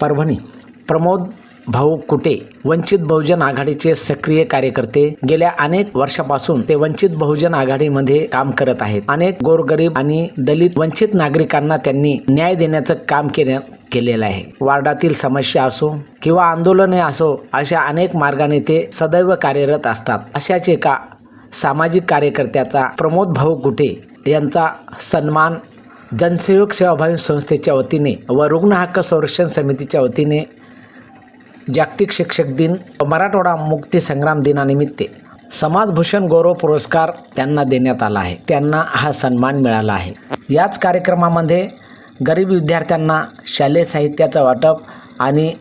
परभणी. प्रमोद भाऊ कुटे वंचित बहुजन आघाडीचे सक्रिय कार्यकर्ते गेल्या अनेक वर्षापासून ते वंचित बहुजन आघाडीमध्ये काम करत आहेत. अनेक गोरगरीब आणि दलित वंचित नागरिकांना त्यांनी न्याय देण्याचं काम केले केलेलं आहे. वार्डातील समस्या असो किंवा आंदोलने असो अशा अनेक मार्गाने ते सदैव कार्यरत असतात. अशाच एका सामाजिक कार्यकर्त्याचा प्रमोद भाऊ कुटे यांचा सन्मान जनसेवक सेवाभावी संस्थेच्या वतीने व रुग्ण हक्क संरक्षण समितीच्या वतीने जागतिक शिक्षक दिन व मराठवाडा मुक्ती संग्राम दिनानिमित्त समाजभूषण गौरव पुरस्कार त्यांना देण्यात आला आहे. त्यांना हा सन्मान मिळाला आहे. याच कार्यक्रमामध्ये गरीब विद्यार्थ्यांना शालेय साहित्याचं वाटप आणि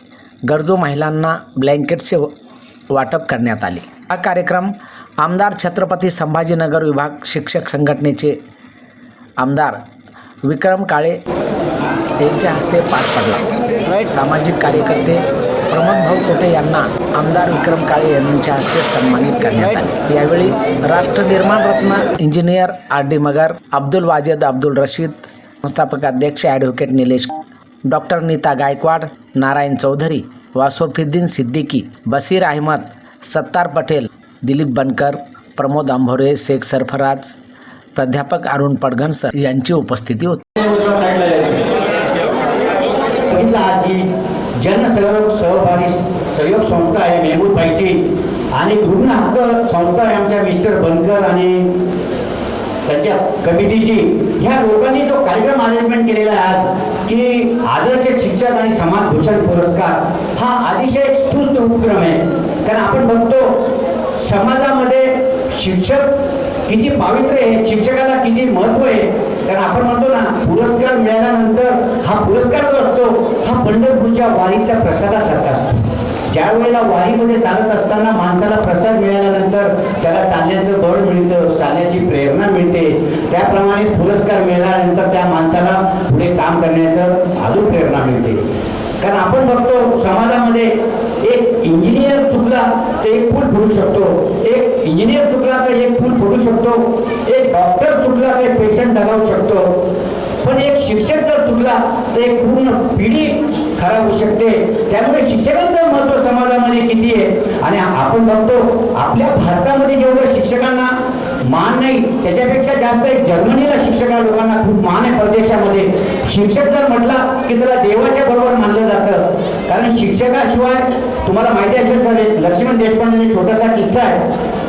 गरजू महिलांना ब्लँकेटचे वाटप करण्यात आले. हा कार्यक्रम आमदार छत्रपती संभाजीनगर विभाग शिक्षक संघटनेचे आमदार विक्रम काळे यांच्या हस्ते पार पडला. सामाजिक कार्यकर्ते प्रमोद भाऊ कोटे यांना आमदार विक्रम काळे यांच्या हस्ते सन्मानित करण्यात आले. यावेळी राष्ट्र निर्माण रत्न engineer R D Magar Abdul Wajed Abdul Rashid संस्थापक अध्यक्ष ॲडव्होकेट निलेश डॉक्टर नीता गायकवाड नारायण चौधरी वासोफिद्दीन सिद्दीकी बसीर अहमद सत्तार पटेल दिलीप बनकर प्रमोद आंभोरे शेख सरफराज प्राध्यापक अरुण पडगण सर यांची उपस्थिती होती. जनसहयोग सहभागी सहयोग संस्था आहे मेहबूब पाहिजे आणि रुग्ण हक्क संस्था आहे आमच्या मिस्टर बनकर आणि त्याच्या कमिटीची. ह्या लोकांनी जो कार्यक्रम अरेंजमेंट केलेला आहे की आदर्श शिक्षक आणि समाजभूषण पुरस्कार हा अतिशय उत्कृष्ट उपक्रम आहे. कारण आपण बघतो समाजामध्ये शिक्षक किती पावित्र्य आहे शिक्षकाला किती महत्त्व आहे. कारण आपण म्हणतो ना पुरस्कार मिळाल्यानंतर हा पुरस्कार जो असतो हा पंढरपूरच्या वारीतल्या प्रसादासारखा असतो. ज्या वेळेला वारीमध्ये चालत असताना माणसाला प्रसाद मिळाल्यानंतर त्याला चालण्याचं बळ मिळतं चालण्याची प्रेरणा मिळते. त्याप्रमाणे पुरस्कार मिळाल्यानंतर त्या माणसाला पुढे काम करण्याचं अजून प्रेरणा मिळते. कारण आपण बघतो समाजामध्ये एक इंजिनियर चुकला तर एक पूल फुटू शकतो एक इंजिनियर चुकला तर एक पूल फुटू शकतो एक डॉक्टर चुकला तर एक पेशंट दगावू शकतो पण एक शिक्षक जर चुकला तर एक पूर्ण पिढी खराब होऊ शकते. त्यामुळे शिक्षकांचं महत्त्व समाजामध्ये किती आहे? आणि आपण बघतो आपल्या भारतामध्ये जेवढं शिक्षकांना मान नाही त्याच्यापेक्षा जास्त एक जर्मनीला शिक्षका लोकांना खूप मान आहे परदेशामध्ये. शिक्षक जर म्हटला की त्याला देवाच्या बरोबर मानलं जातं. कारण शिक्षकाशिवाय तुम्हाला माहिती असेल लक्ष्मण देशपांडे छोटासा किस्सा आहे.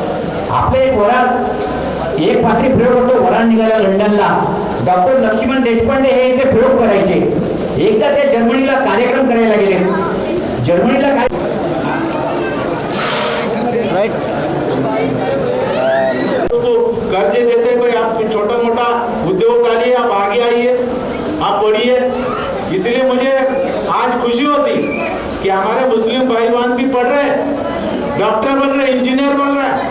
आपले एक वराड एक पात्री प्रयोग होतो वराड निघाला लंडनला. डॉक्टर लक्ष्मण देशपांडे हे इथे प्रयोग करायचे. एकदा ते जर्मनीला कार्यक्रम करायला गेले. जर्मनीला काय उसको कर्ज देते कोई आप छोटा मोटा उद्योग डालिए आप आगे आइए आप पढ़िए। इसलिए मुझे आज खुशी होती कि हमारे मुस्लिम भाई बहन भी पढ़ रहे हैं डॉक्टर बन रहे इंजीनियर बन रहे हैं।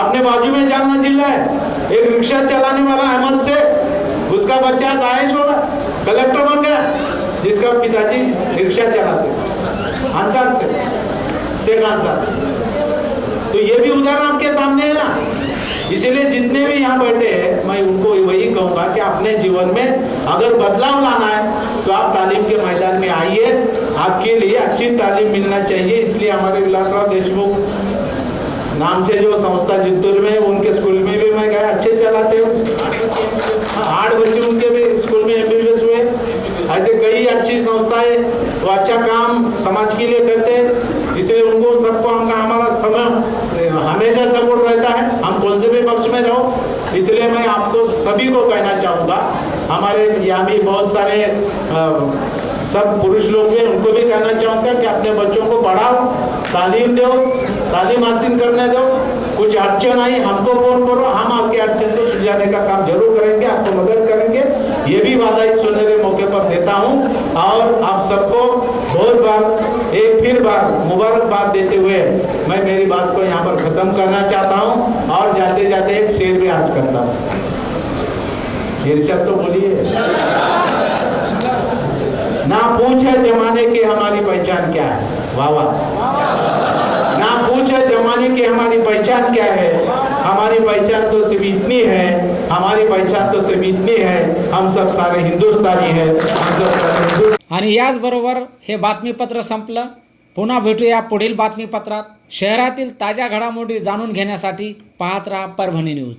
अपने बाजू में जालना जिला है। एक रिक्शा चलाने वाला अहमद से उसका बच्चा आज आयश होगा, कलेक्टर बन गया, जिसका पिताजी रिक्शा चलाते अंसार से, शेख अंसार तो ये भी उदाहरण आपके सामने है ना? इसीलिए जितने भी यहाँ बैठे हैं, मैं उनको वही कहूँगा कि अपने जीवन में अगर बदलाव लाना है तो आप तालीम के मैदान में आइए। आपके लिए अच्छी तालीम मिलना चाहिए, इसलिए हमारे विलासराव देशमुख नाम से जो संस्था जिंतूर में उनके स्कूल में भी मैं गया अच्छे चलाते हो। आठ बच्चे उनके भी स्कूल में एमबीबीएस हुए। ऐसे कई अच्छी संस्थाएँ तो अच्छा काम समाज के लिए करते हैं इसलिए उनको सबको हम हमारा समय हमेशा सपोर्ट रहता है। हम कौन से भी पक्ष में रहो इसलिए मैं आपको सभी को कहना चाहूँगा। हमारे यहाँ भी बहुत सारे अ, सब पुरुष लोग हैं, उनको भी कहना चाहूँगा कि अपने बच्चों को पढ़ाओ, तालीम दो, तालीम हासिल करने दो। कुछ अड़चन आई, हमको फ़ोन करो, हम आपके अड़चन को सुलझाने का काम ज़रूर करेंगे, आपको मदद करेंगे। ये भी वादा इस सुनने के मौके पर देता हूँ। और आप सबको बहुत बार, एक फिर बार मुबारकबाद देते हुए मैं मेरी बात को यहाँ पर खत्म करना चाहता हूँ। और जाते जाते एक शेर भी आज करता हूँ। इरशाद तो बोलिए। ना पूछे जमाने की हमारी पहचान क्या है? वाह वाह ना पूछे जमाने की हमारी पहचान क्या है? हमारी पहचान तो सिर्फ इतनी है हमारी पहचान तो सिर्फ इतनी है हम सब सारे हिंदुस्तानी है हम सब सारे हिंदुस्तानी। आणि याचबरोबर हे बातमीपत्र संपलं. पुन्हा भेटूया पुढील बातमीपत्रात. शहरातील ताज्या घडामोडी जाणून घेण्यासाठी पाहत राहा परभणी न्यूज.